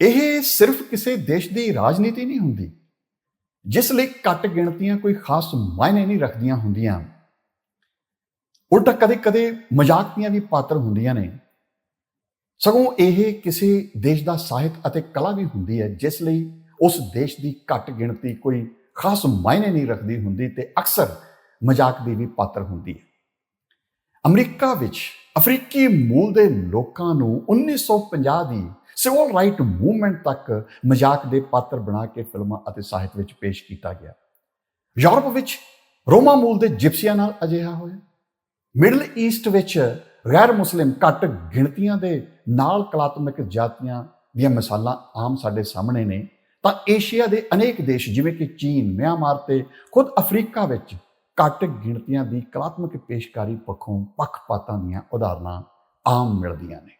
ਇਹ ਸਿਰਫ ਕਿਸੇ ਦੇਸ਼ ਦੀ ਰਾਜਨੀਤੀ ਨਹੀਂ ਹੁੰਦੀ, ਜਿਸ ਲਈ ਘੱਟ ਗਿਣਤੀਆਂ ਕੋਈ ਖਾਸ ਮਾਇਨੇ ਨਹੀਂ ਰੱਖਦੀਆਂ ਹੁੰਦੀਆਂ। ਉਲਟਾ ਕਦੇ-ਕਦੇ ਮਜ਼ਾਕ ਦੀਆਂ ਵੀ ਪਾਤਰ ਹੁੰਦੀਆਂ ਨੇ। ਸਗੋਂ ਇਹ ਕਿਸੇ ਦੇਸ਼ ਦਾ ਸਾਹਿਤ ਅਤੇ ਕਲਾ ਵੀ ਹੁੰਦੀ ਹੈ, ਜਿਸ ਲਈ ਉਸ ਦੇਸ਼ ਦੀ ਘੱਟ ਗਿਣਤੀ ਕੋਈ ਖਾਸ ਮਾਇਨੇ ਨਹੀਂ ਰੱਖਦੀ ਹੁੰਦੀ ਤੇ ਅਕਸਰ ਮਜ਼ਾਕ ਦੀ ਵੀ ਪਾਤਰ ਹੁੰਦੀ ਹੈ। ਅਮਰੀਕਾ ਵਿੱਚ ਅਫਰੀਕੀ ਮੂਲ ਦੇ ਲੋਕਾਂ ਨੂੰ 1950 ਦੀ ਸਿਵਲ ਰਾਈਟ ਮੂਵਮੈਂਟ ਤੱਕ ਮਜ਼ਾਕ ਦੇ ਪਾਤਰ ਬਣਾ ਕੇ ਫਿਲਮਾਂ ਅਤੇ ਸਾਹਿਤ ਵਿੱਚ ਪੇਸ਼ ਕੀਤਾ ਗਿਆ। ਯੂਰਪ ਵਿੱਚ ਰੋਮਾ ਮੂਲ ਦੇ ਜਿਪਸੀਆਂ ਨਾਲ ਅਜਿਹਾ ਹੋਇਆ। ਮਿਡਲ ਈਸਟ ਵਿੱਚ ਗੈਰ ਮੁਸਲਿਮ ਘੱਟ ਗਿਣਤੀਆਂ ਦੇ ਨਾਲ ਕਲਾਤਮਕ ਜਾਤੀਆਂ ਦੀਆਂ ਮਿਸਾਲਾਂ ਆਮ ਸਾਡੇ ਸਾਹਮਣੇ ਨੇ, ਤਾਂ ਏਸ਼ੀਆ ਦੇ ਅਨੇਕ ਦੇਸ਼ ਜਿਵੇਂ ਕਿ ਚੀਨ, ਮਿਆਂਮਾਰ ਤੇ ਖੁਦ ਅਫਰੀਕਾ ਵਿੱਚ ਘੱਟ ਗਿਣਤੀਆਂ ਦੀ ਕਲਾਤਮਕ ਪੇਸ਼ਕਾਰੀ ਪੱਖੋਂ ਪੱਖਪਾਤਾਂ ਦੀਆਂ ਉਦਾਹਰਨਾਂ ਆਮ ਮਿਲਦੀਆਂ ਨੇ।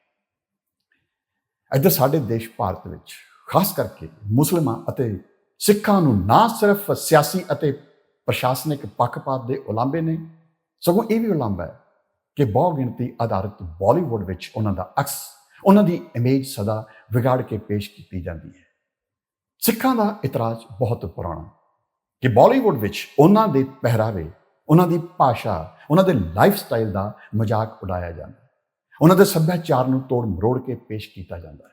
ਇੱਧਰ ਸਾਡੇ ਦੇਸ਼ ਭਾਰਤ ਵਿੱਚ, ਖਾਸ ਕਰਕੇ ਮੁਸਲਮਾਨ ਅਤੇ ਸਿੱਖਾਂ ਨੂੰ ਨਾ ਸਿਰਫ ਸਿਆਸੀ ਅਤੇ ਪ੍ਰਸ਼ਾਸਨਿਕ ਪੱਖਪਾਤ ਦੇ ਉਲਾਂਭੇ ਨੇ, ਸਗੋਂ ਇਹ ਵੀ ਉਲਾਂਭਾ ਹੈ ਕਿ ਬਹੁ ਗਿਣਤੀ ਆਧਾਰਿਤ ਬਾਲੀਵੁੱਡ ਵਿੱਚ ਉਹਨਾਂ ਦਾ ਅਕਸ, ਉਹਨਾਂ ਦੀ ਇਮੇਜ ਸਦਾ ਵਿਗਾੜ ਕੇ ਪੇਸ਼ ਕੀਤੀ ਜਾਂਦੀ ਹੈ। ਸਿੱਖਾਂ ਦਾ ਇਤਰਾਜ਼ ਬਹੁਤ ਪੁਰਾਣਾ ਕਿ ਬਾਲੀਵੁੱਡ ਵਿੱਚ ਉਹਨਾਂ ਦੇ ਪਹਿਰਾਵੇ, ਉਹਨਾਂ ਦੀ ਭਾਸ਼ਾ, ਉਹਨਾਂ ਦੇ ਲਾਈਫ ਸਟਾਈਲ ਦਾ ਮਜ਼ਾਕ ਉਡਾਇਆ ਜਾਂਦਾ ਉਹਨਾਂ ਦੇ ਸੱਭਿਆਚਾਰ ਨੂੰ ਤੋੜ ਮਰੋੜ ਕੇ ਪੇਸ਼ ਕੀਤਾ ਜਾਂਦਾ ਹੈ।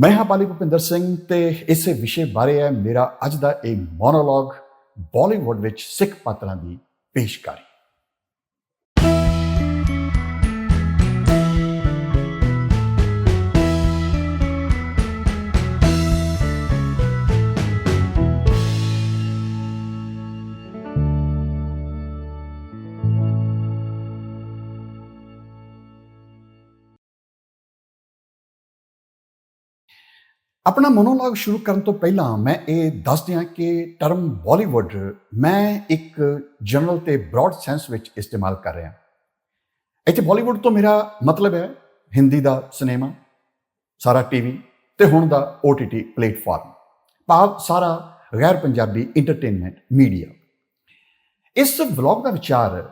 ਮੈਂ ਹਾਂ ਪਾਲੀ ਭੁਪਿੰਦਰ ਸਿੰਘ ਤੇ ਇਸੇ ਵਿਸ਼ੇ ਬਾਰੇ ਹੈ, ਮੇਰਾ ਅੱਜ ਦਾ ਇਹ ਮੋਨੋਲੋਗ ਬਾਲੀਵੁੱਡ ਵਿੱਚ ਸਿੱਖ ਪਾਤਰਾਂ ਦੀ ਪੇਸ਼ਕਾਰੀ। ਆਪਣਾ ਮੋਨੋਲੋਗ ਸ਼ੁਰੂ ਕਰਨ ਤੋਂ ਪਹਿਲਾਂ ਮੈਂ ਇਹ ਦੱਸ ਦਿਆਂ ਕਿ ਟਰਮ ਬਾਲੀਵੁੱਡ ਮੈਂ ਇੱਕ ਜਨਰਲ ਤੇ ਬ੍ਰੌਡ ਸੈਂਸ ਵਿੱਚ ਇਸਤੇਮਾਲ ਕਰ ਰਿਹਾ। ਇੱਥੇ ਬਾਲੀਵੁੱਡ ਤੋਂ ਮੇਰਾ ਮਤਲਬ ਹੈ ਹਿੰਦੀ ਦਾ ਸਿਨੇਮਾ, ਸਾਰਾ ਟੀਵੀ ਤੇ ਹੁਣ ਦਾ OTT ਪਲੇਟਫਾਰਮ। ਭਾਵ ਸਾਰਾ ਗੈਰ ਪੰਜਾਬੀ ਐਂਟਰਟੇਨਮੈਂਟ ਮੀਡੀਆ ਇਸ ਵਲੌਗ ਦਾ ਵਿਚਾਰ